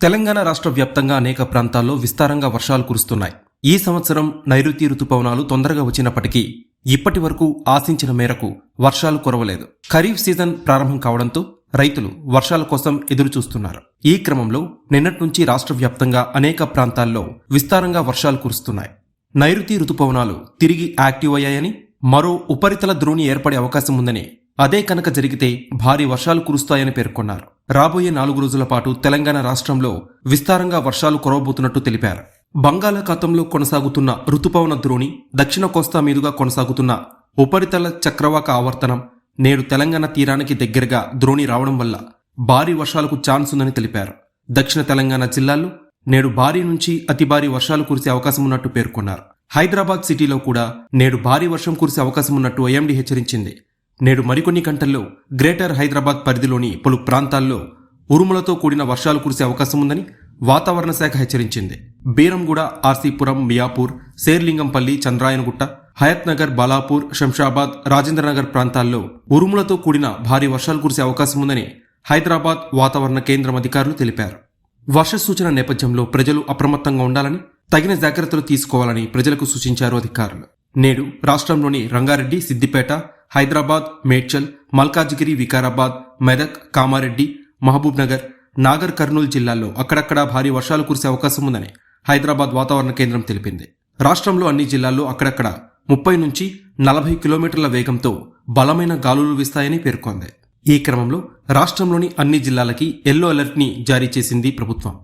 తెలంగాణ రాష్ట్ర వ్యాప్తంగా అనేక ప్రాంతాల్లో విస్తారంగా వర్షాలు కురుస్తున్నాయి. ఈ సంవత్సరం నైరుతి రుతుపవనాలు తొందరగా వచ్చినప్పటికీ ఇప్పటి వరకు ఆశించిన మేరకు వర్షాలు కురవలేదు. ఖరీఫ్ సీజన్ ప్రారంభం కావడంతో రైతులు వర్షాల కోసం ఎదురుచూస్తున్నారు. ఈ క్రమంలో నిన్నటి నుంచి రాష్ట్ర వ్యాప్తంగా అనేక ప్రాంతాల్లో విస్తారంగా వర్షాలు కురుస్తున్నాయి. నైరుతి రుతుపవనాలు తిరిగి యాక్టివ్ అయ్యాయని మరో ఉపరితల ద్రోణి ఏర్పడే అవకాశం ఉందని అదే కనుక జరిగితే భారీ వర్షాలు కురుస్తాయని పేర్కొన్నారు. రాబోయే నాలుగు రోజుల పాటు తెలంగాణ రాష్ట్రంలో విస్తారంగా వర్షాలు కురవబోతున్నట్టు తెలిపారు. బంగాళాఖాతంలో కొనసాగుతున్న రుతుపవన ద్రోణి దక్షిణ కోస్తా మీదుగా కొనసాగుతున్న ఉపరితల చక్రవాక ఆవర్తనం నేడు తెలంగాణ తీరానికి దగ్గరగా ద్రోణి రావడం వల్ల భారీ వర్షాలకు ఛాన్స్ ఉందని తెలిపారు. దక్షిణ తెలంగాణ జిల్లాల్లో నేడు భారీ నుంచి అతి భారీ వర్షాలు కురిసే అవకాశం ఉన్నట్టు పేర్కొన్నారు. హైదరాబాద్ సిటీలో కూడా నేడు భారీ వర్షం కురిసే అవకాశం ఉన్నట్టు ఐఎండీ హెచ్చరించింది. నేడు మరికొన్ని గంటల్లో గ్రేటర్ హైదరాబాద్ పరిధిలోని పలు ప్రాంతాల్లో ఉరుములతో కూడిన వర్షాలు కురిసే అవకాశం ఉందని వాతావరణ శాఖ హెచ్చరించింది. బీరంగూడ ఆర్సీపురం మియాపూర్ శేర్లింగంపల్లి చంద్రాయనగుట్ట హయత్నగర్ బాలాపూర్ శంషాబాద్ రాజేంద్రనగర్ ప్రాంతాల్లో ఉరుములతో కూడిన భారీ వర్షాలు కురిసే అవకాశం ఉందని హైదరాబాద్ వాతావరణ కేంద్రం అధికారులు తెలిపారు. వర్ష సూచన నేపథ్యంలో ప్రజలు అప్రమత్తంగా ఉండాలని తగిన జాగ్రత్తలు తీసుకోవాలని ప్రజలకు సూచించారు అధికారులు. నేడు రాష్ట్రంలోని రంగారెడ్డి సిద్దిపేట హైదరాబాద్ మేడ్చల్ మల్కాజ్గిరి వికారాబాద్ మెదక్ కామారెడ్డి మహబూబ్ నగర్ నాగర్ కర్నూలు జిల్లాల్లో అక్కడక్కడా భారీ వర్షాలు కురిసే అవకాశం ఉందని హైదరాబాద్ వాతావరణ కేంద్రం తెలిపింది. రాష్ట్రంలో అన్ని జిల్లాల్లో అక్కడక్కడ ముప్పై నుంచి నలభై కిలోమీటర్ల వేగంతో బలమైన గాలులు వీస్తాయని పేర్కొంది. ఈ క్రమంలో రాష్ట్రంలోని అన్ని జిల్లాలకి ఎల్లో అలర్ట్ని జారీ చేసింది ప్రభుత్వం.